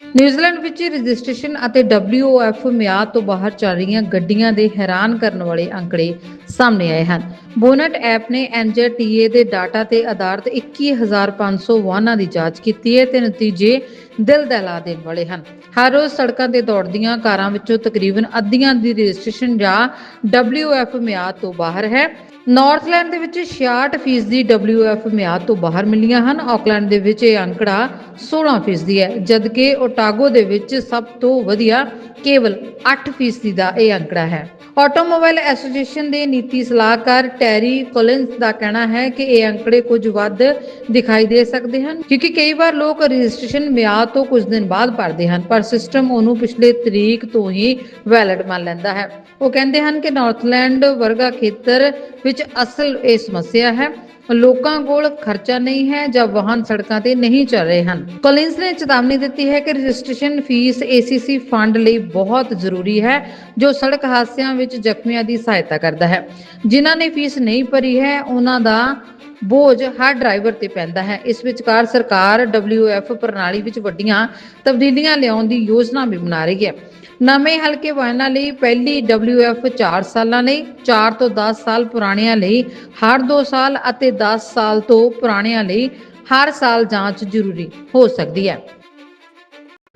New Zealand ਵਿੱਚ registration ਅਤੇ WOF ਮਿਆਦ ਤੋਂ ਬਾਹਰ ਚੱਲ ਰਹੀਆਂ ਗੱਡੀਆਂ ਦੇ ਹੈਰਾਨ ਕਰਨ ਵਾਲੇ ਅੰਕੜੇ ਸਾਹਮਣੇ ਆਏ ਹਨ। ਬੋਨਟ ਐਪ ਨੇ NJTA ਦੇ ਡਾਟਾ ਤੇ ਆਧਾਰਿਤ 21500 ਵਾਹਨਾਂ ਦੀ ਜਾਂਚ ਕੀਤੀ ਹੈ ਤੇ ਨਤੀਜੇ ਦਿਲ ਦਹਿਲਾ ਦੇਣ ਵਾਲੇ ਹਨ। ਹਰ ਰੋਜ਼ ਸੜਕਾਂ ਤੇ ਦੌੜਦੀਆਂ ਕਾਰਾਂ ਵਿੱਚੋਂ ਤਕਰੀਬਨ ਅੱਧੀਆਂ ਦੀ ਰਜਿਸਟ੍ਰੇਸ਼ਨ ਜਾਂ WOF ਮਿਆਦ ਤੋਂ ਬਾਹਰ ਹੈ। ਨਾਰਥਲੈਂਡ ਦੇ ਵਿੱਚ 66% ਦੀ WF ਮਿਆਦ ਤੋਂ ਬਾਹਰ ਮਿਲੀਆਂ ਹਨ। ਆਕਲੈਂਡ ਦੇ ਵਿੱਚ ਇਹ ਅੰਕੜਾ 16% ਹੈ, ਜਦਕਿ ਓਟਾਗੋ ਦੇ ਵਿੱਚ ਸਭ ਤੋਂ ਵਧੀਆ ਕੇਵਲ 8% ਦਾ ਇਹ ਅੰਕੜਾ ਹੈ। ਆਟੋਮੋਬਾਈਲ ਐਸੋਸੀਏਸ਼ਨ ਦੇ ਨੀਤੀ ਸਲਾਹਕਾਰ ਟੈਰੀ ਕੋਲਿੰਸ ਦਾ ਕਹਿਣਾ ਹੈ ਕਿ ਇਹ ਅੰਕੜੇ ਕੁਝ ਵੱਧ ਦਿਖਾਈ ਦੇ ਸਕਦੇ ਹਨ, ਕਿਉਂਕਿ ਕਈ ਵਾਰ ਲੋਕ ਰਜਿਸਟ੍ਰੇਸ਼ਨ ਮਿਆਦ ਤੋਂ ਕੁਝ ਦਿਨ ਬਾਅਦ ਭਰਦੇ ਹਨ, ਪਰ ਸਿਸਟਮ ਉਹਨੂੰ ਪਿਛਲੇ ਤਰੀਕ ਤੋਂ ਹੀ ਵੈਲਿਡ ਮੰਨ ਲੈਂਦਾ ਹੈ। ਉਹ ਕਹਿੰਦੇ ਹਨ ਕਿ ਨਾਰਥਲੈਂਡ ਵਰਗਾ ਖੇਤਰ ਵਿੱਚ ਅਸਲ ਇਹ ਸਮੱਸਿਆ ਹੈ ਲੋਕਾਂ ਕੋਲ ਖਰਚਾ ਨਹੀਂ ਹੈ ਜਾਂ ਵਾਹਨ ਸੜਕਾਂ ਤੇ ਨਹੀਂ ਚੱਲ ਰਹੇ ਹਨ। ਕੋਲਿੰਸ ਨੇ ਚੇਤਾਵਨੀ ਦਿੱਤੀ ਹੈ ਕਿ ਰਜਿਸਟ੍ਰੇਸ਼ਨ ਫੀਸ ACC ਫੰਡ ਲਈ ਬਹੁਤ ਜ਼ਰੂਰੀ ਹੈ, ਜੋ ਸੜਕ ਹਾਦਸਿਆਂ ਵਿੱਚ ਜ਼ਖਮੀਆਂ ਦੀ ਸਹਾਇਤਾ ਕਰਦਾ ਹੈ। ਜਿਨ੍ਹਾਂ ਨੇ ਫੀਸ ਨਹੀਂ ਭਰੀ ਹੈ, ਉਹਨਾਂ ਦਾ ਬੋਝ ਹਰ ਡਰਾਈਵਰ ਤੇ ਪੈਂਦਾ ਹੈ। ਇਸ ਵਿਚਕਾਰ ਸਰਕਾਰ WF ਪ੍ਰਣਾਲੀ ਵਿੱਚ ਵੱਡੀਆਂ ਤਬਦੀਲੀਆਂ ਲਿਆਉਣ ਦੀ ਯੋਜਨਾ ਵੀ ਬਣਾ ਰਹੀ ਹੈ। ਨਵੇਂ ਹਲਕੇ ਵਾਹਨਾਂ ਲਈ ਪਹਿਲੀ WF 4 ਸਾਲਾਂ ਲਈ 4 ਤੋਂ 10 ਸਾਲ ਪੁਰਾਣਿਆਂ ਲਈ, ਹਰ 2 ਸਾਲ ਅਤੇ 10 ਸਾਲ ਤੋਂ ਪੁਰਾਣਿਆਂ ਲਈ ਹਰ ਸਾਲ ਜਾਂਚ ਜ਼ਰੂਰੀ ਹੋ ਸਕਦੀ ਹੈ।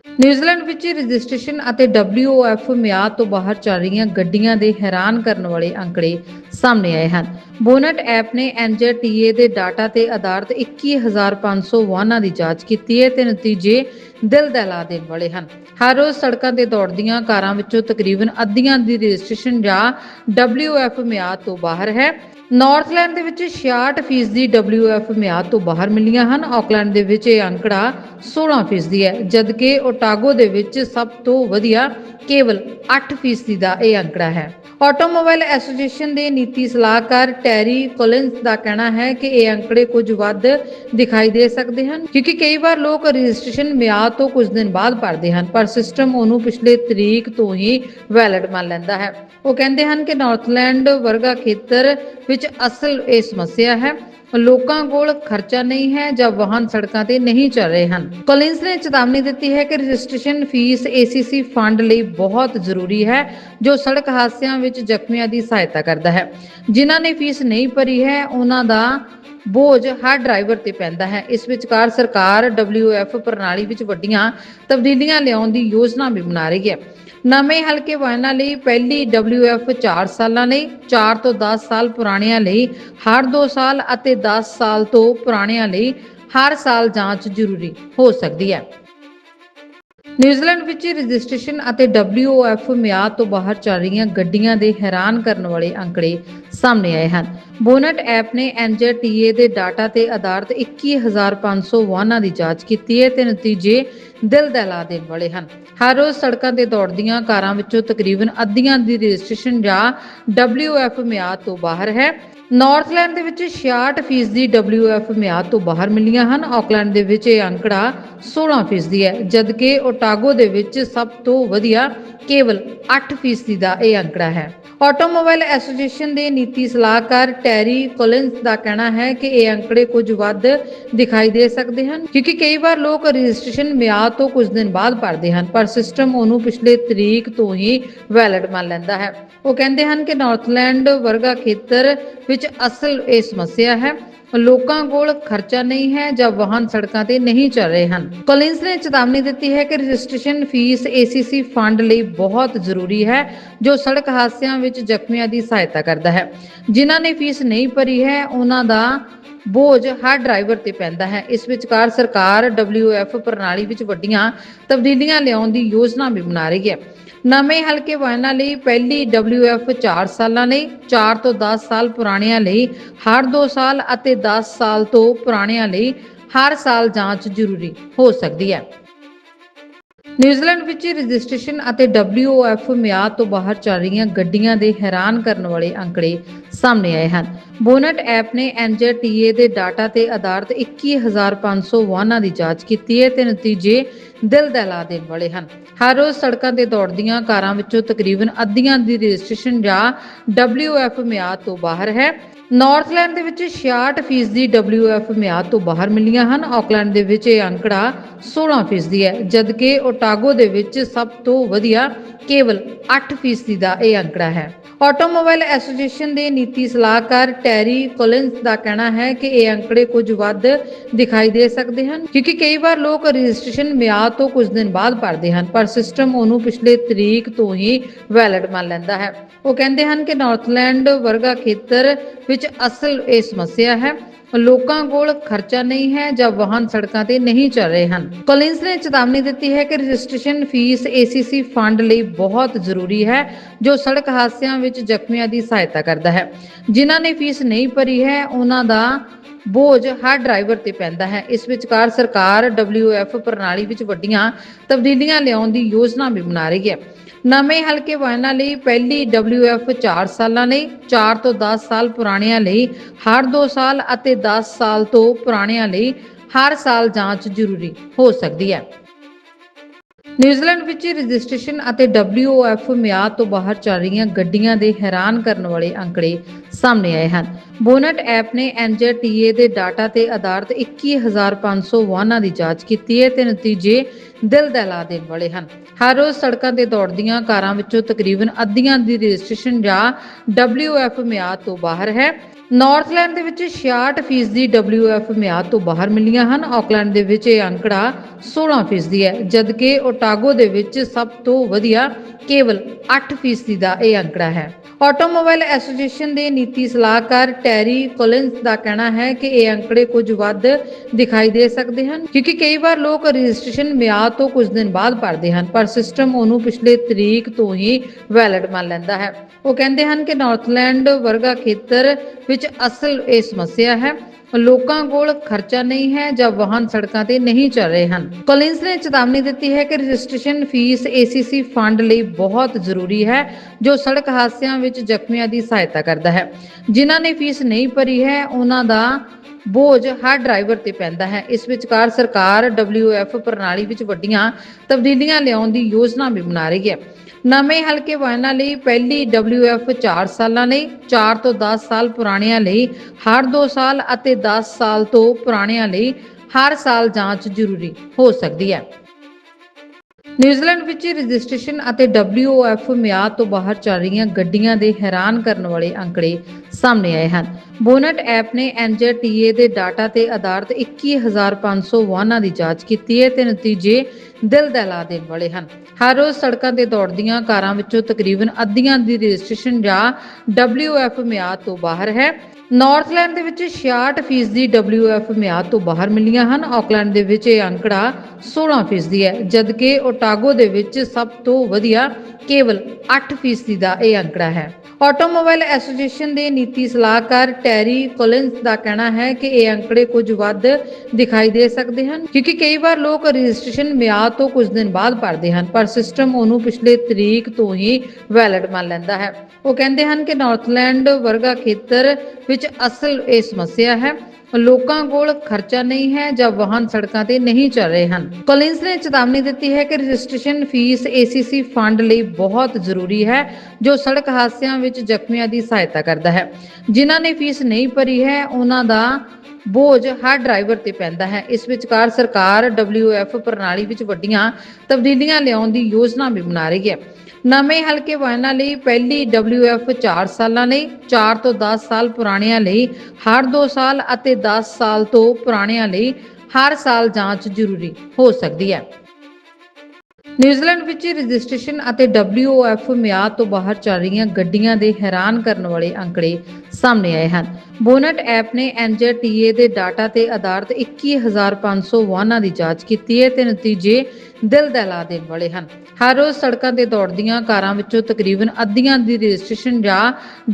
ਨਿਊਜ਼ੀਲੈਂਡ ਵਿੱਚ ਰਜਿਸਟ੍ਰੇਸ਼ਨ ਅਤੇ WOF ਮਿਆਦ ਤੋਂ ਬਾਹਰ ਚੱਲ ਰਹੀਆਂ ਗੱਡੀਆਂ ਦੇ ਹੈਰਾਨ ਕਰਨ ਵਾਲੇ ਅੰਕੜੇ ਸਾਹਮਣੇ ਆਏ ਹਨ। ਬੋਨਟ ਐਪ ਨੇ NJTA ਦੇ ਡਾਟਾ ਤੇ ਆਧਾਰਿਤ 21500 ਵਾਹਨਾਂ ਦੀ ਜਾਂਚ ਕੀਤੀ ਹੈ ਤੇ ਨਤੀਜੇ ਦਿਲ ਦਹਿਲਾ ਦੇਣ ਵਾਲੇ ਹਨ। ਹਰ ਰੋਜ਼ ਸੜਕਾਂ ਤੇ ਦੌੜਦੀਆਂ ਕਾਰਾਂ ਵਿੱਚੋਂ ਤਕਰੀਬਨ ਅੱਧੀਆਂ ਦੀ ਰਜਿਸਟ੍ਰੇਸ਼ਨ ਜਾਂ WF ਮਿਆਦ ਤੋਂ ਬਾਹਰ ਹੈ। ਨਾਰਥਲੈਂਡ ਦੇ ਵਿੱਚ 66% ਦੀ WF ਮਿਆਦ ਤੋਂ ਬਾਹਰ ਮਿਲੀਆਂ ਹਨ। ਆਕਲੈਂਡ ਦੇ ਵਿੱਚ ਇਹ ਅੰਕੜਾ 16% ਹੈ, ਜਦਕਿ ਓਟਾਗੋ ਦੇ ਵਿੱਚ ਸਭ ਤੋਂ ਵਧੀਆ ਕੇਵਲ 8% ਦਾ ਇਹ ਅੰਕੜਾ ਹੈ। ਆਟੋਮੋਬਾਈਲ ਐਸੋਸੀਏਸ਼ਨ ਦੇ ਨੀਤੀ ਸਲਾਹਕਾਰ ਟੈਰੀ ਕੋਲਿੰਸ ਦਾ ਕਹਿਣਾ ਹੈ ਕਿ ਇਹ ਅੰਕੜੇ ਕੁਝ ਵੱਧ ਦਿਖਾਈ ਦੇ ਸਕਦੇ ਹਨ, ਕਿਉਂਕਿ ਕਈ ਵਾਰ ਲੋਕ ਰਜਿਸਟ੍ਰੇਸ਼ਨ ਮਿਆਦ ਤੋਂ ਕੁਝ ਦਿਨ ਬਾਅਦ ਭਰਦੇ ਹਨ, ਪਰ ਸਿਸਟਮ ਉਹਨੂੰ ਪਿਛਲੇ ਤਰੀਕ ਤੋਂ ਹੀ ਵੈਲਿਡ ਮੰਨ ਲੈਂਦਾ ਹੈ। ਉਹ ਕਹਿੰਦੇ ਹਨ ਕਿ ਨਾਰਥਲੈਂਡ ਵਰਗਾ ਖੇਤਰ ਵਿੱਚ ਅਸਲ ਇਹ ਸਮੱਸਿਆ ਹੈ ਲੋਕਾਂ ਕੋਲ ਖਰਚਾ ਨਹੀਂ ਹੈ ਜਾਂ ਵਾਹਨ ਸੜਕਾਂ ਤੇ ਨਹੀਂ ਚੱਲ ਰਹੇ ਹਨ। ਕੋਲਿੰਸ ਨੇ ਚੇਤਾਵਨੀ ਦਿੱਤੀ ਹੈ ਕਿ ਰਜਿਸਟ੍ਰੇਸ਼ਨ ਫੀਸ ACC ਫੰਡ ਲਈ ਬਹੁਤ ਜ਼ਰੂਰੀ ਹੈ, ਜੋ ਸੜਕ ਹਾਦਸਿਆਂ ਵਿੱਚ ਜ਼ਖਮੀਆਂ ਦੀ ਸਹਾਇਤਾ ਕਰਦਾ ਹੈ। ਜਿਨ੍ਹਾਂ ਨੇ ਫੀਸ ਨਹੀਂ ਭਰੀ ਹੈ, ਉਹਨਾਂ ਦਾ ਬੋਝ ਹਰ ਡਰਾਈਵਰ ਤੇ ਪੈਂਦਾ ਹੈ। ਇਸ ਵਿਚਕਾਰ ਸਰਕਾਰ WF ਪ੍ਰਣਾਲੀ ਵਿੱਚ ਵੱਡੀਆਂ ਤਬਦੀਲੀਆਂ ਲਿਆਉਣ ਦੀ ਯੋਜਨਾ ਵੀ ਬਣਾ ਰਹੀ ਹੈ। ਨਵੇਂ ਹਲਕੇ ਵਾਹਨਾਂ ਲਈ ਪਹਿਲੀ WF 4 ਸਾਲਾਂ ਲਈ 4 ਤੋਂ 10 ਸਾਲ ਪੁਰਾਣਿਆਂ ਲਈ, ਹਰ 2 ਸਾਲ ਅਤੇ 10 ਸਾਲ ਤੋਂ ਪੁਰਾਣਿਆਂ ਲਈ ਹਰ ਸਾਲ ਜਾਂਚ ਜ਼ਰੂਰੀ ਹੋ ਸਕਦੀ ਹੈ। ਨਿਊਜ਼ੀਲੈਂਡ ਵਿੱਚ ਰਜਿਸਟ੍ਰੇਸ਼ਨ ਅਤੇ WOF ਮਿਆਦ ਤੋਂ ਬਾਹਰ ਚੱਲ ਰਹੀਆਂ ਗੱਡੀਆਂ ਦੇ ਹੈਰਾਨ ਕਰਨ ਵਾਲੇ ਅੰਕੜੇ ਸਾਹਮਣੇ ਆਏ ਹਨ। ਬੋਨਟ ਐਪ ਨੇ NJTA ਦੇ ਡਾਟਾ ਤੇ ਆਧਾਰਿਤ 21500 ਵਾਹਨਾਂ ਦੀ ਜਾਂਚ ਕੀਤੀ ਹੈ ਤੇ ਨਤੀਜੇ ਦਿਲ ਦਹਿਲਾ ਦੇਣ ਵਾਲੇ ਹਨ। ਹਰ ਰੋਜ਼ ਸੜਕਾਂ ਤੇ ਦੌੜਦੀਆਂ ਕਾਰਾਂ ਵਿੱਚੋਂ ਤਕਰੀਬਨ ਅੱਧੀਆਂ ਦੀ ਰਜਿਸਟ੍ਰੇਸ਼ਨ ਜਾਂ WF ਮਿਆਦ ਤੋਂ ਬਾਹਰ ਹੈ। ਨਾਰਥਲੈਂਡ ਦੇ ਵਿੱਚ 66% ਦੀ WF ਮਿਆਦ ਤੋਂ ਬਾਹਰ ਮਿਲੀਆਂ ਹਨ। ਆਕਲੈਂਡ ਦੇ ਵਿੱਚ ਇਹ ਅੰਕੜਾ 16% ਹੈ, ਜਦਕਿ ਓਟਾਗੋ ਦੇ ਵਿੱਚ ਸਭ ਤੋਂ ਵਧੀਆ ਕੇਵਲ 8% ਦਾ ਇਹ ਅੰਕੜਾ ਹੈ। ਆਟੋਮੋਬਾਈਲ ਐਸੋਸੀਏਸ਼ਨ ਦੇ ਨੀਤੀ ਸਲਾਹਕਾਰ ਟੈਰੀ ਕੋਲਿੰਸ ਦਾ ਕਹਿਣਾ ਹੈ ਕਿ ਇਹ ਅੰਕੜੇ ਕੁਝ ਵੱਧ ਦਿਖਾਈ ਦੇ ਸਕਦੇ ਹਨ, ਕਿਉਂਕਿ ਕਈ ਵਾਰ ਲੋਕ ਰਜਿਸਟ੍ਰੇਸ਼ਨ ਮਿਆਦ ਤੋਂ ਕੁਝ ਦਿਨ ਬਾਅਦ ਭਰਦੇ ਹਨ, ਪਰ ਸਿਸਟਮ ਉਹਨੂੰ ਪਿਛਲੇ ਤਰੀਕ ਤੋਂ ਹੀ ਵੈਲਿਡ ਮੰਨ ਲੈਂਦਾ ਹੈ। ਉਹ ਕਹਿੰਦੇ ਹਨ ਕਿ ਨਾਰਥਲੈਂਡ ਵਰਗਾ ਖੇਤਰ ਵਿੱਚ ਅਸਲ ਇਹ ਸਮੱਸਿਆ ਹੈ ਲੋਕਾਂ ਕੋਲ ਖਰਚਾ ਨਹੀਂ ਹੈ ਜਾਂ ਵਾਹਨ ਸੜਕਾਂ ਤੇ ਨਹੀਂ ਚੱਲ ਰਹੇ ਹਨ। ਕੋਲਿੰਸ ਨੇ ਚੇਤਾਵਨੀ ਦਿੱਤੀ ਹੈ ਕਿ ਰਜਿਸਟ੍ਰੇਸ਼ਨ ਫੀਸ ACC ਫੰਡ ਲਈ ਬਹੁਤ ਜ਼ਰੂਰੀ ਹੈ, ਜੋ ਸੜਕ ਹਾਦਸਿਆਂ ਵਿੱਚ ਜ਼ਖਮੀਆਂ ਦੀ ਸਹਾਇਤਾ ਕਰਦਾ ਹੈ। ਜਿਨ੍ਹਾਂ ਨੇ ਫੀਸ ਨਹੀਂ ਭਰੀ ਹੈ, ਉਹਨਾਂ ਦਾ ਬੋਝ ਹਰ ਡਰਾਈਵਰ ਤੇ ਪੈਂਦਾ ਹੈ। ਇਸ ਵਿਚਕਾਰ ਸਰਕਾਰ WF ਪ੍ਰਣਾਲੀ ਵਿੱਚ ਵੱਡੀਆਂ ਤਬਦੀਲੀਆਂ ਲਿਆਉਣ ਦੀ ਯੋਜਨਾ ਵੀ ਬਣਾ ਰਹੀ ਹੈ। ਨਵੇਂ ਹਲਕੇ ਵਾਹਨਾਂ ਲਈ ਪਹਿਲੀ WF 4 ਸਾਲਾਂ ਲਈ 4 ਤੋਂ 10 ਸਾਲ ਪੁਰਾਣਿਆਂ ਲਈ, ਹਰ 2 ਸਾਲ ਅਤੇ 10 ਸਾਲ ਤੋਂ ਪੁਰਾਣਿਆਂ ਲਈ ਹਰ ਸਾਲ ਜਾਂਚ ਜ਼ਰੂਰੀ ਹੋ ਸਕਦੀ ਹੈ। ਨਿਊਜ਼ੀਲੈਂਡ ਵਿੱਚ ਰਜਿਸਟ੍ਰੇਸ਼ਨ ਅਤੇ WOF ਮਿਆਦ ਤੋਂ ਬਾਹਰ ਚੱਲ ਰਹੀਆਂ ਗੱਡੀਆਂ ਦੇ ਹੈਰਾਨ ਕਰਨ ਵਾਲੇ ਅੰਕੜੇ ਸਾਹਮਣੇ ਆਏ ਹਨ। ਬੋਨਟ ਐਪ ਨੇ NJTA ਦੇ ਡਾਟਾ ਤੇ ਆਧਾਰਿਤ 21500 ਵਾਹਨਾਂ ਦੀ ਜਾਂਚ ਕੀਤੀ ਹੈ ਤੇ ਨਤੀਜੇ ਦਿਲ ਦਹਿਲਾ ਦੇਣ ਵਾਲੇ ਹਨ। ਹਰ ਰੋਜ਼ ਸੜਕਾਂ ਤੇ ਦੌੜਦੀਆਂ ਕਾਰਾਂ ਵਿੱਚੋਂ ਤਕਰੀਬਨ ਅੱਧੀਆਂ ਦੀ ਰਜਿਸਟ੍ਰੇਸ਼ਨ ਜਾਂ WF ਮਿਆਦ ਤੋਂ ਬਾਹਰ ਹੈ। ਨਾਰਥਲੈਂਡ ਦੇ ਵਿੱਚ 66% ਦੀ WF ਮਿਆਦ ਤੋਂ ਬਾਹਰ ਮਿਲੀਆਂ ਹਨ। ਆਕਲੈਂਡ ਦੇ ਵਿੱਚ ਇਹ ਅੰਕੜਾ 16% ਹੈ, ਜਦਕਿ ਓਟਾਗੋ ਦੇ ਵਿੱਚ ਸਭ ਤੋਂ ਵਧੀਆ ਕੇਵਲ 8% ਦਾ ਇਹ ਅੰਕੜਾ ਹੈ। ਆਟੋਮੋਬਾਈਲ ਐਸੋਸੀਏਸ਼ਨ ਦੇ ਨੀਤੀ ਸਲਾਹਕਾਰ ਟੈਰੀ ਕੋਲਿੰਸ ਦਾ ਕਹਿਣਾ ਹੈ ਕਿ ਇਹ ਅੰਕੜੇ ਕੁਝ ਵੱਧ ਦਿਖਾਈ ਦੇ ਸਕਦੇ ਹਨ, ਕਿਉਂਕਿ ਕਈ ਵਾਰ ਲੋਕ ਰਜਿਸਟ੍ਰੇਸ਼ਨ ਮਿਆਦ ਤੋਂ ਕੁਝ ਦਿਨ ਬਾਅਦ ਭਰਦੇ ਹਨ, ਪਰ ਸਿਸਟਮ ਉਹਨੂੰ ਪਿਛਲੇ ਤਰੀਕ ਤੋਂ ਹੀ ਵੈਲਿਡ ਮੰਨ ਲੈਂਦਾ ਹੈ। ਉਹ ਕਹਿੰਦੇ ਹਨ ਕਿ ਨਾਰਥਲੈਂਡ ਵਰਗਾ ਖੇਤਰ ਵਿੱਚ ਅਸਲ ਇਹ ਸਮੱਸਿਆ ਹੈ ਲੋਕਾਂ ਕੋਲ ਖਰਚਾ ਨਹੀਂ ਹੈ ਜਾਂ ਵਾਹਨ ਸੜਕਾਂ ਤੇ ਨਹੀਂ ਚੱਲ ਰਹੇ ਹਨ। ਕੋਲਿੰਸ ਨੇ ਚੇਤਾਵਨੀ ਦਿੱਤੀ ਹੈ ਕਿ ਰਜਿਸਟ੍ਰੇਸ਼ਨ ਫੀਸ ACC ਫੰਡ ਲਈ ਬਹੁਤ ਜ਼ਰੂਰੀ ਹੈ, ਜੋ ਸੜਕ ਹਾਦਸਿਆਂ ਵਿੱਚ ਜ਼ਖਮੀਆਂ ਦੀ ਸਹਾਇਤਾ ਕਰਦਾ ਹੈ। ਜਿਨ੍ਹਾਂ ਨੇ ਫੀਸ ਨਹੀਂ ਭਰੀ ਹੈ, ਉਹਨਾਂ ਦਾ ਬੋਝ ਹਰ ਡਰਾਈਵਰ ਤੇ ਪੈਂਦਾ ਹੈ। ਇਸ ਵਿਚਕਾਰ ਸਰਕਾਰ WF ਪ੍ਰਣਾਲੀ ਵਿੱਚ ਵੱਡੀਆਂ ਤਬਦੀਲੀਆਂ ਲਿਆਉਣ ਦੀ ਯੋਜਨਾ ਵੀ ਬਣਾ ਰਹੀ ਹੈ। ਨਵੇਂ ਹਲਕੇ ਵਾਹਨਾਂ ਲਈ ਪਹਿਲੀ WF 4 ਸਾਲਾਂ ਲਈ 4 ਤੋਂ 10 ਸਾਲ ਪੁਰਾਣਿਆਂ ਲਈ, ਹਰ 2 ਸਾਲ ਅਤੇ 10 ਸਾਲ ਤੋਂ ਪੁਰਾਣਿਆਂ ਲਈ ਹਰ ਸਾਲ ਜਾਂਚ ਜ਼ਰੂਰੀ ਹੋ ਸਕਦੀ ਹੈ। ਨਿਊਜ਼ੀਲੈਂਡ ਵਿੱਚ ਰਜਿਸਟ੍ਰੇਸ਼ਨ ਅਤੇ WOF ਮਿਆਦ ਤੋਂ ਬਾਹਰ ਚੱਲ ਰਹੀਆਂ ਗੱਡੀਆਂ ਦੇ ਹੈਰਾਨ ਕਰਨ ਵਾਲੇ ਅੰਕੜੇ ਸਾਹਮਣੇ ਆਏ ਹਨ। ਬੋਨਟ ਐਪ ਨੇ NJTA ਦੇ ਡਾਟਾ ਤੇ ਆਧਾਰਿਤ 21500 ਵਾਹਨਾਂ ਦੀ ਜਾਂਚ ਕੀਤੀ ਹੈ ਤੇ ਨਤੀਜੇ ਦਿਲ ਦਹਿਲਾ ਦੇਣ ਵਾਲੇ ਹਨ। ਹਰ ਰੋਜ਼ ਸੜਕਾਂ ਤੇ ਦੌੜਦੀਆਂ ਕਾਰਾਂ ਵਿੱਚੋਂ ਤਕਰੀਬਨ ਅੱਧੀਆਂ ਦੀ ਰਜਿਸਟ੍ਰੇਸ਼ਨ ਜਾਂ WF ਮਿਆਦ ਤੋਂ ਬਾਹਰ ਹੈ। ਨਾਰਥਲੈਂਡ ਦੇ ਵਿੱਚ 66% ਦੀ WF ਮਿਆਦ ਤੋਂ ਬਾਹਰ ਮਿਲੀਆਂ ਹਨ। ਆਕਲੈਂਡ ਦੇ ਵਿੱਚ ਇਹ ਅੰਕੜਾ 16% ਹੈ, ਜਦਕਿ ਓਟਾਗੋ ਦੇ ਵਿੱਚ ਸਭ ਤੋਂ ਵਧੀਆ ਕੇਵਲ 8% ਦਾ ਇਹ ਅੰਕੜਾ ਹੈ। ਆਟੋਮੋਬਾਈਲ ਐਸੋਸੀਏਸ਼ਨ ਦੇ ਨੀਤੀ ਸਲਾਹਕਾਰ ਟੈਰੀ ਕੋਲਿੰਸ ਦਾ ਕਹਿਣਾ ਹੈ ਕਿ ਇਹ ਅੰਕੜੇ ਕੁਝ ਵੱਧ ਦਿਖਾਈ ਦੇ ਸਕਦੇ ਹਨ, ਕਿਉਂਕਿ ਕਈ ਵਾਰ ਲੋਕ ਰਜਿਸਟ੍ਰੇਸ਼ਨ ਮਿਆਦ ਤੋਂ ਕੁਝ ਦਿਨ ਬਾਅਦ ਭਰਦੇ ਹਨ, ਪਰ ਸਿਸਟਮ ਉਹਨੂੰ ਪਿਛਲੇ ਤਰੀਕ ਤੋਂ ਹੀ ਵੈਲਿਡ ਮੰਨ ਲੈਂਦਾ ਹੈ। ਉਹ ਕਹਿੰਦੇ ਹਨ ਕਿ ਨਾਰਥਲੈਂਡ ਵਰਗਾ ਖੇਤਰ ਵਿੱਚ ਅਸਲ ਇਹ ਸਮੱਸਿਆ ਹੈ, ਲੋਕਾਂ ਕੋਲ ਖਰਚਾ ਨਹੀਂ ਹੈ ਜਾਂ ਵਾਹਨ ਸੜਕਾਂ ਤੇ ਨਹੀਂ ਚੱਲ ਰਹੇ ਹਨ। ਕੋਲਿੰਸ ਨੇ ਚੇਤਾਵਨੀ ਦਿੱਤੀ ਹੈ ਕਿ ਰਜਿਸਟ੍ਰੇਸ਼ਨ ਫੀਸ ACC ਫੰਡ ਲਈ ਬਹੁਤ ਜ਼ਰੂਰੀ ਹੈ, ਜੋ ਸੜਕ ਹਾਦਸਿਆਂ ਵਿੱਚ ਜ਼ਖਮੀਆਂ ਦੀ ਸਹਾਇਤਾ ਕਰਦਾ ਹੈ। ਜਿਨ੍ਹਾਂ ਨੇ ਫੀਸ ਨਹੀਂ ਭਰੀ ਹੈ, ਉਹਨਾਂ ਦਾ ਬੋਝ ਹਰ ਡਰਾਈਵਰ ਤੇ ਪੈਂਦਾ ਹੈ। ਇਸ ਵਿਚਕਾਰ ਸਰਕਾਰ WF ਪ੍ਰਣਾਲੀ ਵਿੱਚ ਵੱਡੀਆਂ ਤਬਦੀਲੀਆਂ ਲਿਆਉਣ ਦੀ ਯੋਜਨਾ ਵੀ ਬਣਾ ਰਹੀ ਹੈ। ਨਵੇਂ ਹਲਕੇ ਵਾਹਨਾਂ ਲਈ ਪਹਿਲੀ WF 4 ਸਾਲਾਂ ਲਈ 4 ਤੋਂ 10 ਸਾਲ ਪੁਰਾਣਿਆਂ ਲਈ, ਹਰ 2 ਸਾਲ ਅਤੇ 10 ਸਾਲ ਤੋਂ ਪੁਰਾਣਿਆਂ ਲਈ ਹਰ ਸਾਲ ਜਾਂਚ ਜ਼ਰੂਰੀ ਹੋ ਸਕਦੀ ਹੈ। ਨਿਊਜ਼ੀਲੈਂਡ ਵਿੱਚ ਰਜਿਸਟ੍ਰੇਸ਼ਨ ਅਤੇ WOF ਮਿਆਦ ਤੋਂ ਬਾਹਰ ਚੱਲ ਰਹੀਆਂ ਗੱਡੀਆਂ ਦੇ ਹੈਰਾਨ ਕਰਨ ਵਾਲੇ ਅੰਕੜੇ ਸਾਹਮਣੇ ਆਏ ਹਨ। ਬੋਨਟ ਐਪ ਨੇ NJTA ਦੇ ਡਾਟਾ ਤੇ ਆਧਾਰਿਤ 21500 ਵਾਹਨਾਂ ਦੀ ਜਾਂਚ ਕੀਤੀ ਹੈ ਤੇ ਨਤੀਜੇ ਦਿਲ ਦਹਿਲਾ ਦੇਣ ਵਾਲੇ ਹਨ। ਹਰ ਰੋਜ਼ ਸੜਕਾਂ ਤੇ ਦੌੜਦੀਆਂ ਕਾਰਾਂ ਵਿੱਚੋਂ ਤਕਰੀਬਨ ਅੱਧੀਆਂ ਦੀ ਰਜਿਸਟ੍ਰੇਸ਼ਨ ਜਾਂ WF ਮਿਆਦ ਤੋਂ ਬਾਹਰ ਹੈ। ਨਾਰਥਲੈਂਡ ਦੇ ਵਿੱਚ 66% ਦੀ WF ਮਿਆਦ ਤੋਂ ਬਾਹਰ ਮਿਲੀਆਂ ਹਨ। ਆਕਲੈਂਡ ਦੇ ਵਿੱਚ ਇਹ ਅੰਕੜਾ 16% ਹੈ, ਜਦਕਿ ਓਟਾਗੋ ਦੇ ਵਿੱਚ ਸਭ ਤੋਂ ਵਧੀਆ ਕੇਵਲ 8% ਦਾ ਇਹ ਅੰਕੜਾ ਹੈ। ਆਟੋਮੋਬਾਈਲ ਐਸੋਸੀਏਸ਼ਨ ਦੇ ਨੀਤੀ ਸਲਾਹਕਾਰ ਟੈਰੀ ਕੋਲਿੰਸ ਦਾ ਕਹਿਣਾ ਹੈ ਕਿ ਇਹ ਅੰਕੜੇ ਕੁਝ ਵੱਧ ਦਿਖਾਈ ਦੇ ਸਕਦੇ ਹਨ, ਕਿਉਂਕਿ ਕਈ ਵਾਰ ਲੋਕ ਰਜਿਸਟ੍ਰੇਸ਼ਨ ਮਿਆਦ ਤੋਂ ਕੁਝ ਦਿਨ ਬਾਅਦ ਭਰਦੇ ਹਨ, ਪਰ ਸਿਸਟਮ ਉਹਨੂੰ ਪਿਛਲੇ ਤਰੀਕ ਤੋਂ ਹੀ ਵੈਲਿਡ ਮੰਨ ਲੈਂਦਾ ਹੈ। ਉਹ ਕਹਿੰਦੇ ਹਨ ਕਿ ਨਾਰਥਲੈਂਡ ਵਰਗਾ ਖੇਤਰ ਵਿੱਚ ਅਸਲ ਇਹ ਸਮੱਸਿਆ ਹੈ। ਲੋਕਾਂ ਕੋਲ ਖਰਚਾ ਨਹੀਂ ਹੈ ਜਾਂ ਵਾਹਨ ਸੜਕਾਂ ਤੇ ਨਹੀਂ ਚੱਲ ਰਹੇ ਹਨ। ਕੋਲਿੰਸ ਨੇ ਚੇਤਾਵਨੀ ਦਿੱਤੀ ਹੈ ਕਿ ਰਜਿਸਟ੍ਰੇਸ਼ਨ ਫੀਸ ACC ਫੰਡ ਲਈ ਬਹੁਤ ਜ਼ਰੂਰੀ ਹੈ, ਜੋ ਸੜਕ ਹਾਦਸਿਆਂ ਵਿੱਚ ਜ਼ਖਮੀਆਂ ਦੀ ਸਹਾਇਤਾ ਕਰਦਾ ਹੈ। ਜਿਨ੍ਹਾਂ ਨੇ ਫੀਸ ਨਹੀਂ ਭਰੀ ਹੈ, ਉਹਨਾਂ ਦਾ ਬੋਝ ਹਰ ਡਰਾਈਵਰ ਤੇ ਪੈਂਦਾ ਹੈ। ਇਸ ਵਿਚਕਾਰ ਸਰਕਾਰ WF ਪ੍ਰਣਾਲੀ ਵਿੱਚ ਵੱਡੀਆਂ ਤਬਦੀਲੀਆਂ ਲਿਆਉਣ ਦੀ ਯੋਜਨਾ ਵੀ ਬਣਾ ਰਹੀ ਹੈ। ਨਵੇਂ ਹਲਕੇ ਵਾਹਨਾਂ ਲਈ ਪਹਿਲੀ WF 4 ਸਾਲਾਂ ਲਈ 4 ਤੋਂ 10 ਸਾਲ ਪੁਰਾਣਿਆਂ ਲਈ, ਹਰ 2 ਸਾਲ ਅਤੇ 10 ਸਾਲ ਤੋਂ ਪੁਰਾਣਿਆਂ ਲਈ ਹਰ ਸਾਲ ਜਾਂਚ ਜ਼ਰੂਰੀ ਹੋ ਸਕਦੀ ਹੈ। ਨਿਊਜ਼ੀਲੈਂਡ ਵਿੱਚ ਰਜਿਸਟ੍ਰੇਸ਼ਨ ਅਤੇ WOF ਮਿਆਦ ਤੋਂ ਬਾਹਰ ਚੱਲ ਰਹੀਆਂ ਗੱਡੀਆਂ ਦੇ ਹੈਰਾਨ ਕਰਨ ਵਾਲੇ ਅੰਕੜੇ ਸਾਹਮਣੇ ਆਏ ਹਨ। ਬੋਨਟ ਐਪ ਨੇ NJTA ਦੇ ਡਾਟਾ ਤੇ ਆਧਾਰਿਤ 21500 ਵਾਹਨਾਂ ਦੀ ਜਾਂਚ ਕੀਤੀ ਹੈ ਤੇ ਨਤੀਜੇ ਦਿਲ ਦਹਿਲਾ ਦੇਣ ਵਾਲੇ ਹਨ। ਹਰ ਰੋਜ਼ ਸੜਕਾਂ ਤੇ ਦੌੜਦੀਆਂ ਕਾਰਾਂ ਵਿੱਚੋਂ ਤਕਰੀਬਨ ਅੱਧੀਆਂ ਦੀ ਰਜਿਸਟ੍ਰੇਸ਼ਨ ਜਾਂ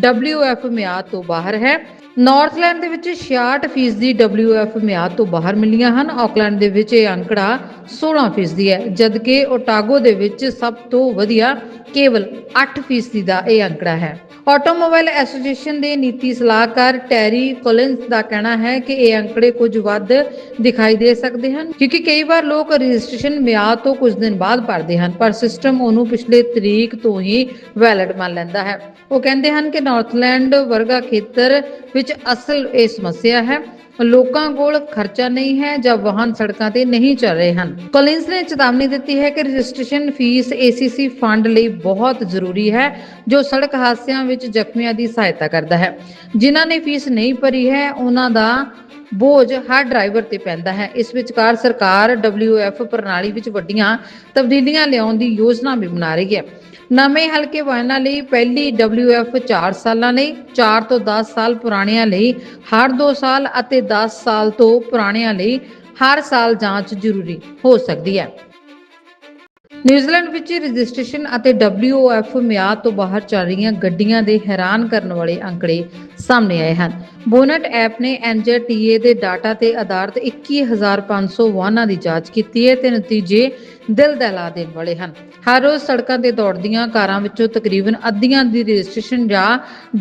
WF ਮਿਆਦ ਤੋਂ ਬਾਹਰ ਹੈ। ਨਾਰਥਲੈਂਡ ਦੇ ਵਿੱਚ 66% ਦੀ WF ਮਿਆਦ ਤੋਂ ਬਾਹਰ ਮਿਲੀਆਂ ਹਨ। ਆਕਲੈਂਡ ਦੇ ਵਿੱਚ ਇਹ ਅੰਕੜਾ 16% ਹੈ, ਜਦਕਿ ਓਟਾਗੋ ਦੇ ਵਿੱਚ ਸਭ ਤੋਂ ਵਧੀਆ ਕੇਵਲ 8% ਦਾ ਇਹ ਅੰਕੜਾ ਹੈ। ਆਟੋਮੋਬਾਈਲ ਐਸੋਸੀਏਸ਼ਨ ਦੇ ਨੀਤੀ ਸਲਾਹਕਾਰ ਟੈਰੀ ਕੋਲਿੰਸ ਦਾ ਕਹਿਣਾ ਹੈ ਕਿ ਇਹ ਅੰਕੜੇ ਕੁਝ ਵੱਧ ਦਿਖਾਈ ਦੇ ਸਕਦੇ ਹਨ, ਕਿਉਂਕਿ ਕਈ ਵਾਰ ਲੋਕ ਰਜਿਸਟ੍ਰੇਸ਼ਨ ਮਿਆਦ ਤੋਂ ਕੁਝ ਦਿਨ ਬਾਅਦ ਭਰਦੇ ਹਨ, ਪਰ ਸਿਸਟਮ ਉਹਨੂੰ ਪਿਛਲੇ ਤਰੀਕ ਤੋਂ ਹੀ ਵੈਲਿਡ ਮੰਨ ਲੈਂਦਾ ਹੈ। ਉਹ ਕਹਿੰਦੇ ਹਨ ਕਿ ਨਾਰਥਲੈਂਡ ਵਰਗਾ ਖੇਤਰ ਵਿੱਚ ਅਸਲ ਇਹ ਸਮੱਸਿਆ ਹੈ ਲੋਕਾਂ ਕੋਲ ਖਰਚਾ ਨਹੀਂ ਹੈ ਜਾਂ ਵਾਹਨ ਸੜਕਾਂ ਤੇ ਨਹੀਂ ਚੱਲ ਰਹੇ ਹਨ। ਕੋਲਿੰਸ ਨੇ ਚੇਤਾਵਨੀ ਦਿੱਤੀ ਹੈ ਕਿ ਰਜਿਸਟ੍ਰੇਸ਼ਨ ਫੀਸ ACC ਫੰਡ ਲਈ ਬਹੁਤ ਜ਼ਰੂਰੀ ਹੈ, ਜੋ ਸੜਕ ਹਾਦਸਿਆਂ ਵਿੱਚ ਜ਼ਖਮੀਆਂ ਦੀ ਸਹਾਇਤਾ ਕਰਦਾ ਹੈ। ਜਿਨ੍ਹਾਂ ਨੇ ਫੀਸ ਨਹੀਂ ਭਰੀ ਹੈ, ਉਹਨਾਂ ਦਾ ਬੋਝ ਹਰ ਡਰਾਈਵਰ ਤੇ ਪੈਂਦਾ ਹੈ। ਇਸ ਵਿਚਕਾਰ ਸਰਕਾਰ WF ਪ੍ਰਣਾਲੀ ਵਿੱਚ ਵੱਡੀਆਂ ਤਬਦੀਲੀਆਂ ਲਿਆਉਣ ਦੀ ਯੋਜਨਾ ਵੀ ਬਣਾ ਰਹੀ ਹੈ। ਨਵੇਂ ਹਲਕੇ ਵਾਹਨਾਂ ਲਈ ਪਹਿਲੀ WF 4 ਸਾਲਾਂ ਲਈ 4 ਤੋਂ 10 ਸਾਲ ਪੁਰਾਣਿਆਂ ਲਈ, ਹਰ 2 ਸਾਲ ਅਤੇ 10 ਸਾਲ ਤੋਂ ਪੁਰਾਣਿਆਂ ਲਈ ਹਰ ਸਾਲ ਜਾਂਚ ਜ਼ਰੂਰੀ ਹੋ ਸਕਦੀ ਹੈ। ਨਿਊਜ਼ੀਲੈਂਡ ਵਿੱਚ ਰਜਿਸਟ੍ਰੇਸ਼ਨ ਅਤੇ WOF ਮਿਆਦ ਤੋਂ ਬਾਹਰ ਚੱਲ ਰਹੀਆਂ ਗੱਡੀਆਂ ਦੇ ਹੈਰਾਨ ਕਰਨ ਵਾਲੇ ਅੰਕੜੇ ਸਾਹਮਣੇ ਆਏ ਹਨ। ਬੋਨਟ ਐਪ ਨੇ NJTA ਦੇ ਡਾਟਾ ਤੇ ਆਧਾਰਿਤ 21500 ਵਾਹਨਾਂ ਦੀ ਜਾਂਚ ਕੀਤੀ ਹੈ ਤੇ ਨਤੀਜੇ ਦਿਲ ਦਹਿਲਾ ਦੇਣ ਵਾਲੇ ਹਨ। ਹਰ ਰੋਜ਼ ਸੜਕਾਂ ਤੇ ਦੌੜਦੀਆਂ ਕਾਰਾਂ ਵਿੱਚੋਂ ਤਕਰੀਬਨ ਅੱਧੀਆਂ ਦੀ ਰਜਿਸਟ੍ਰੇਸ਼ਨ ਜਾਂ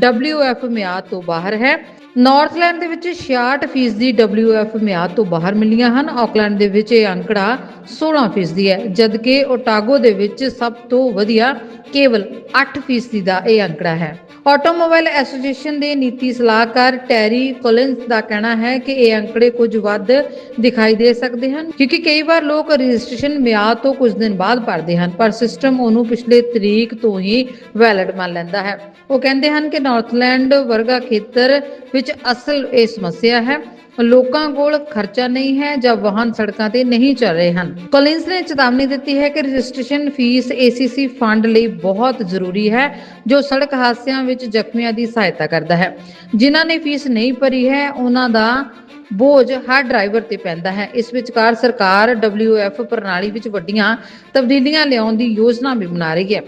WF ਮਿਆਦ ਤੋਂ ਬਾਹਰ ਹੈ। ਨਾਰਥਲੈਂਡ ਦੇ ਵਿੱਚ 66% ਦੀ WF ਮਿਆਦ ਤੋਂ ਬਾਹਰ ਮਿਲੀਆਂ ਹਨ। ਆਕਲੈਂਡ ਦੇ ਵਿੱਚ ਇਹ ਅੰਕੜਾ 16% ਹੈ, ਜਦਕਿ ਓਟਾਗੋ ਦੇ ਵਿੱਚ ਸਭ ਤੋਂ ਵਧੀਆ ਕੇਵਲ 8% ਦਾ ਇਹ ਅੰਕੜਾ ਹੈ। ਆਟੋਮੋਬਾਈਲ ਐਸੋਸੀਏਸ਼ਨ ਦੇ ਨੀਤੀ ਸਲਾਹਕਾਰ ਟੈਰੀ ਕੋਲਿੰਸ ਦਾ ਕਹਿਣਾ ਹੈ ਕਿ ਇਹ ਅੰਕੜੇ ਕੁਝ ਵੱਧ ਦਿਖਾਈ ਦੇ ਸਕਦੇ ਹਨ, ਕਿਉਂਕਿ ਕਈ ਵਾਰ ਲੋਕ ਰਜਿਸਟ੍ਰੇਸ਼ਨ ਮਿਆਦ ਤੋਂ ਕੁਝ ਦਿਨ ਬਾਅਦ ਭਰਦੇ ਹਨ, ਪਰ ਸਿਸਟਮ ਉਹਨੂੰ ਪਿਛਲੇ ਤਰੀਕ ਤੋਂ ਹੀ ਵੈਲਿਡ ਮੰਨ ਲੈਂਦਾ ਹੈ। ਉਹ ਕਹਿੰਦੇ ਹਨ ਕਿ ਨਾਰਥਲੈਂਡ ਵਰਗਾ ਖੇਤਰ ਵਿੱਚ ਅਸਲ ਇਹ ਸਮੱਸਿਆ ਹੈ ਲੋਕਾਂ ਕੋਲ ਖਰਚਾ ਨਹੀਂ ਹੈ ਜਾਂ ਵਾਹਨ ਸੜਕਾਂ ਤੇ ਨਹੀਂ ਚੱਲ ਰਹੇ ਹਨ। ਕੋਲਿੰਸ ਨੇ ਚੇਤਾਵਨੀ ਦਿੱਤੀ ਹੈ ਕਿ ਰਜਿਸਟ੍ਰੇਸ਼ਨ ਫੀਸ ACC ਫੰਡ ਲਈ ਬਹੁਤ ਜ਼ਰੂਰੀ ਹੈ, ਜੋ ਸੜਕ ਹਾਦਸਿਆਂ ਵਿੱਚ ਜ਼ਖਮੀਆਂ ਦੀ ਸਹਾਇਤਾ ਕਰਦਾ ਹੈ। ਜਿਨ੍ਹਾਂ ਨੇ ਫੀਸ ਨਹੀਂ ਭਰੀ ਹੈ, ਉਹਨਾਂ ਦਾ ਬੋਝ ਹਰ ਡਰਾਈਵਰ ਤੇ ਪੈਂਦਾ ਹੈ। ਇਸ ਵਿਚਕਾਰ ਸਰਕਾਰ WF ਪ੍ਰਣਾਲੀ ਵਿੱਚ ਵੱਡੀਆਂ ਤਬਦੀਲੀਆਂ ਲਿਆਉਣ ਦੀ ਯੋਜਨਾ ਵੀ ਬਣਾ ਰਹੀ ਹੈ।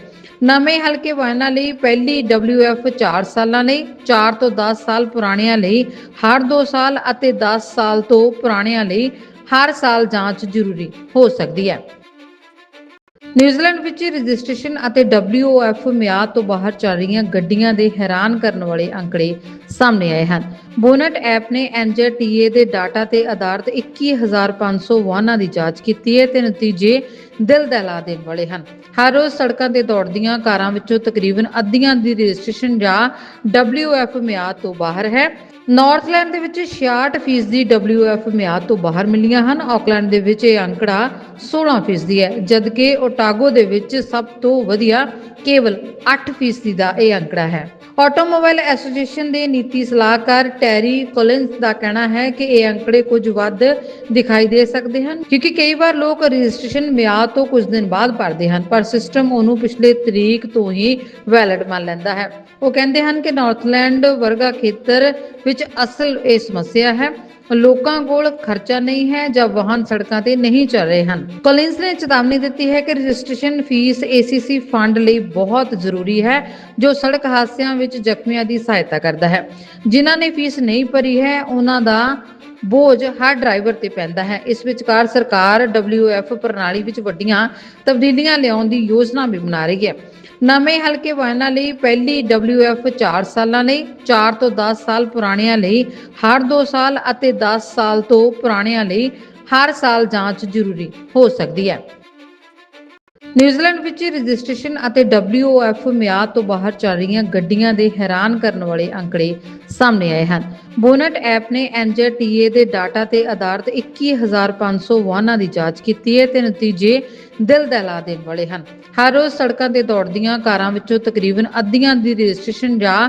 ਨਵੇਂ ਹਲਕੇ ਵਾਹਨਾਂ ਲਈ ਪਹਿਲੀ WF 4 ਸਾਲਾਂ ਲਈ 4 ਤੋਂ 10 ਸਾਲ ਪੁਰਾਣਿਆਂ ਲਈ, ਹਰ 2 ਸਾਲ ਅਤੇ 10 ਸਾਲ ਤੋਂ ਪੁਰਾਣਿਆਂ ਲਈ ਹਰ ਸਾਲ ਜਾਂਚ ਜ਼ਰੂਰੀ ਹੋ ਸਕਦੀ ਹੈ। ਨਿਊਜ਼ੀਲੈਂਡ ਵਿੱਚ ਰਜਿਸਟ੍ਰੇਸ਼ਨ ਅਤੇ WOF ਮਿਆਦ ਤੋਂ ਬਾਹਰ ਚੱਲ ਰਹੀਆਂ ਗੱਡੀਆਂ ਦੇ ਹੈਰਾਨ ਕਰਨ ਵਾਲੇ ਅੰਕੜੇ ਸਾਹਮਣੇ ਆਏ ਹਨ। ਬੋਨਟ ਐਪ ਨੇ NJTA ਦੇ ਡਾਟਾ ਤੇ ਆਧਾਰਿਤ 21500 ਵਾਹਨਾਂ ਦੀ ਜਾਂਚ ਕੀਤੀ ਹੈ ਤੇ ਨਤੀਜੇ ਦਿਲ ਦਹਿਲਾ ਦੇਣ ਵਾਲੇ ਹਨ। ਹਰ ਰੋਜ਼ ਸੜਕਾਂ ਤੇ ਦੌੜਦੀਆਂ ਕਾਰਾਂ ਵਿੱਚੋਂ ਤਕਰੀਬਨ ਅੱਧੀਆਂ ਦੀ ਰਜਿਸਟ੍ਰੇਸ਼ਨ ਜਾਂ WF ਮਿਆਦ ਤੋਂ ਬਾਹਰ ਹੈ। ਨਾਰਥਲੈਂਡ ਦੇ ਵਿੱਚ 66% ਦੀ WF ਮਿਆਦ ਤੋਂ ਬਾਹਰ ਮਿਲੀਆਂ ਹਨ। ਆਕਲੈਂਡ ਦੇ ਵਿੱਚ ਇਹ ਅੰਕੜਾ 16% ਹੈ, ਜਦਕਿ ਓਟਾਗੋ ਦੇ ਵਿੱਚ ਸਭ ਤੋਂ ਵਧੀਆ ਕੇਵਲ 8% ਦਾ ਇਹ ਅੰਕੜਾ ਹੈ। ਆਟੋਮੋਬਾਈਲ ਐਸੋਸੀਏਸ਼ਨ ਦੇ ਨੀਤੀ ਸਲਾਹਕਾਰ ਟੈਰੀ ਕੋਲਿੰਸ ਦਾ ਕਹਿਣਾ ਹੈ ਕਿ ਇਹ ਅੰਕੜੇ ਕੁਝ ਵੱਧ ਦਿਖਾਈ ਦੇ ਸਕਦੇ ਹਨ, ਕਿਉਂਕਿ ਕਈ ਵਾਰ ਲੋਕ ਰਜਿਸਟ੍ਰੇਸ਼ਨ ਮਿਆਦ ਤੋਂ ਕੁਝ ਦਿਨ ਬਾਅਦ ਭਰਦੇ ਹਨ, ਪਰ ਸਿਸਟਮ ਉਹਨੂੰ ਪਿਛਲੇ ਤਰੀਕ ਤੋਂ ਹੀ ਵੈਲਿਡ ਮੰਨ ਲੈਂਦਾ ਹੈ। ਉਹ ਕਹਿੰਦੇ ਹਨ ਕਿ ਨਾਰਥਲੈਂਡ ਵਰਗਾ ਖੇਤਰ ਵਿੱਚ ਅਸਲ ਇਹ ਸਮੱਸਿਆ ਹੈ ਲੋਕਾਂ ਕੋਲ ਖਰਚਾ ਨਹੀਂ ਹੈ ਜਾਂ ਵਾਹਨ ਸੜਕਾਂ ਤੇ ਨਹੀਂ ਚੱਲ ਰਹੇ ਹਨ। ਕੋਲਿੰਸ ਨੇ ਚੇਤਾਵਨੀ ਦਿੱਤੀ ਹੈ ਕਿ ਰਜਿਸਟ੍ਰੇਸ਼ਨ ਫੀਸ ACC ਫੰਡ ਲਈ ਬਹੁਤ ਜ਼ਰੂਰੀ ਹੈ, ਜੋ ਸੜਕ ਹਾਦਸਿਆਂ ਵਿੱਚ ਜ਼ਖਮੀਆਂ ਦੀ ਸਹਾਇਤਾ ਕਰਦਾ ਹੈ। ਜਿਨ੍ਹਾਂ ਨੇ ਫੀਸ ਨਹੀਂ ਭਰੀ ਹੈ, ਉਹਨਾਂ ਦਾ ਬੋਝ ਹਰ ਡਰਾਈਵਰ ਤੇ ਪੈਂਦਾ ਹੈ। ਇਸ ਵਿਚਕਾਰ ਸਰਕਾਰ WF ਪ੍ਰਣਾਲੀ ਵਿੱਚ ਵੱਡੀਆਂ ਤਬਦੀਲੀਆਂ ਲਿਆਉਣ ਦੀ ਯੋਜਨਾ ਵੀ ਬਣਾ ਰਹੀ ਹੈ। ਨਵੇਂ ਹਲਕੇ ਵਾਹਨਾਂ ਲਈ ਪਹਿਲੀ WF 4 ਸਾਲਾਂ ਲਈ 4 ਤੋਂ 10 ਸਾਲ ਪੁਰਾਣਿਆਂ ਲਈ, ਹਰ 2 ਸਾਲ ਅਤੇ 10 ਸਾਲ ਤੋਂ ਪੁਰਾਣਿਆਂ ਲਈ ਹਰ ਸਾਲ ਜਾਂਚ ਜ਼ਰੂਰੀ ਹੋ ਸਕਦੀ ਹੈ। ਨਿਊਜ਼ੀਲੈਂਡ ਵਿੱਚ ਰਜਿਸਟ੍ਰੇਸ਼ਨ ਅਤੇ WOF ਮਿਆਦ ਤੋਂ ਬਾਹਰ ਚੱਲ ਰਹੀਆਂ ਗੱਡੀਆਂ ਦੇ ਹੈਰਾਨ ਕਰਨ ਵਾਲੇ ਅੰਕੜੇ ਸਾਹਮਣੇ ਆਏ ਹਨ। ਬੋਨਟ ਐਪ ਨੇ NJTA ਦੇ ਡਾਟਾ ਤੇ ਆਧਾਰਿਤ 21500 ਵਾਹਨਾਂ ਦੀ ਜਾਂਚ ਕੀਤੀ ਹੈ ਤੇ ਨਤੀਜੇ ਦਿਲ ਦਹਿਲਾ ਦੇਣ ਵਾਲੇ ਹਨ। ਹਰ ਰੋਜ਼ ਸੜਕਾਂ ਤੇ ਦੌੜਦੀਆਂ ਕਾਰਾਂ ਵਿੱਚੋਂ ਤਕਰੀਬਨ ਅੱਧੀਆਂ ਦੀ ਰਜਿਸਟ੍ਰੇਸ਼ਨ ਜਾਂ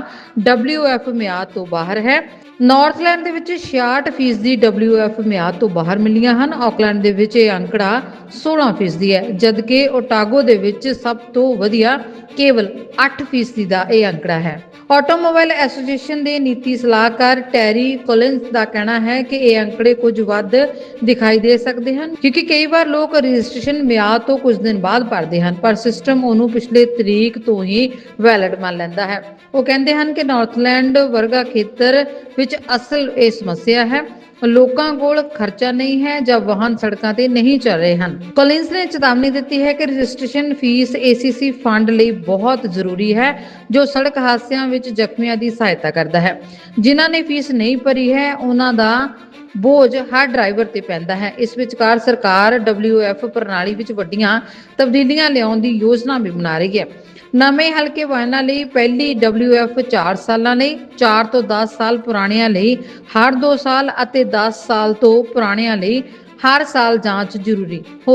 WF ਮਿਆਦ ਤੋਂ ਬਾਹਰ ਹੈ। ਨਾਰਥਲੈਂਡ ਦੇ ਵਿੱਚ 66% ਦੀ WF ਮਿਆਦ ਤੋਂ ਬਾਹਰ ਮਿਲੀਆਂ ਹਨ। ਆਕਲੈਂਡ ਦੇ ਵਿੱਚ ਇਹ ਅੰਕੜਾ 16% ਹੈ, ਜਦਕਿ ਓਟਾਗੋ ਦੇ ਵਿੱਚ ਸਭ ਤੋਂ ਵਧੀਆ ਕੇਵਲ 8% ਦਾ ਇਹ ਅੰਕੜਾ ਹੈ। ਆਟੋਮੋਬਾਈਲ ਐਸੋਸੀਏਸ਼ਨ ਦੇ ਨੀਤੀ ਸਲਾਹਕਾਰ ਟੈਰੀ ਕੋਲਿੰਸ ਦਾ ਕਹਿਣਾ ਹੈ ਕਿ ਇਹ ਅੰਕੜੇ ਕੁਝ ਵੱਧ ਦਿਖਾਈ ਦੇ ਸਕਦੇ ਹਨ, ਕਿਉਂਕਿ ਕਈ ਵਾਰ ਲੋਕ ਰਜਿਸਟ੍ਰੇਸ਼ਨ ਮਿਆਦ ਤੋਂ ਕੁਝ ਦਿਨ ਬਾਅਦ ਭਰਦੇ ਹਨ, ਪਰ ਸਿਸਟਮ ਉਹਨੂੰ ਪਿਛਲੇ ਤਰੀਕ ਤੋਂ ਹੀ ਵੈਲਿਡ ਮੰਨ ਲੈਂਦਾ ਹੈ। ਉਹ ਕਹਿੰਦੇ ਹਨ ਕਿ ਨਾਰਥਲੈਂਡ ਵਰਗਾ ਖੇਤਰ ਵਿੱਚ ਅਸਲ ਇਹ ਸਮੱਸਿਆ ਹੈ ਲੋਕਾਂ ਕੋਲ ਖਰਚਾ ਨਹੀਂ ਹੈ ਜਾਂ ਵਾਹਨ ਸੜਕਾਂ ਤੇ ਨਹੀਂ ਚੱਲ ਰਹੇ ਹਨ। ਕੋਲਿੰਸ ਨੇ ਚੇਤਾਵਨੀ ਦਿੱਤੀ ਹੈ ਕਿ ਰਜਿਸਟ੍ਰੇਸ਼ਨ ਫੀਸ ACC ਫੰਡ ਲਈ ਬਹੁਤ ਜ਼ਰੂਰੀ ਹੈ, ਜੋ ਸੜਕ ਹਾਦਸਿਆਂ ਵਿੱਚ ਜ਼ਖਮੀਆਂ ਦੀ ਸਹਾਇਤਾ ਕਰਦਾ ਹੈ। ਜਿਨ੍ਹਾਂ ਨੇ ਫੀਸ ਨਹੀਂ ਭਰੀ ਹੈ, ਉਹਨਾਂ ਦਾ ਬੋਝ ਹਰ ਡਰਾਈਵਰ ਤੇ ਪੈਂਦਾ ਹੈ। ਇਸ ਵਿਚਕਾਰ ਸਰਕਾਰ WF ਪ੍ਰਣਾਲੀ ਵਿੱਚ ਵੱਡੀਆਂ ਤਬਦੀਲੀਆਂ ਲਿਆਉਣ ਦੀ ਯੋਜਨਾ ਵੀ ਬਣਾ ਰਹੀ ਹੈ। ਨਵੇਂ ਹਲਕੇ ਵਾਹਨਾਂ ਲਈ ਪਹਿਲੀ WF 4 ਸਾਲਾਂ ਲਈ 4 ਤੋਂ 10 ਸਾਲ ਪੁਰਾਣਿਆਂ ਲਈ, ਹਰ 2 ਸਾਲ ਅਤੇ 10 ਸਾਲ ਤੋਂ ਪੁਰਾਣਿਆਂ ਲਈ ਹਰ ਸਾਲ ਜਾਂਚ ਜ਼ਰੂਰੀ। ਹੋ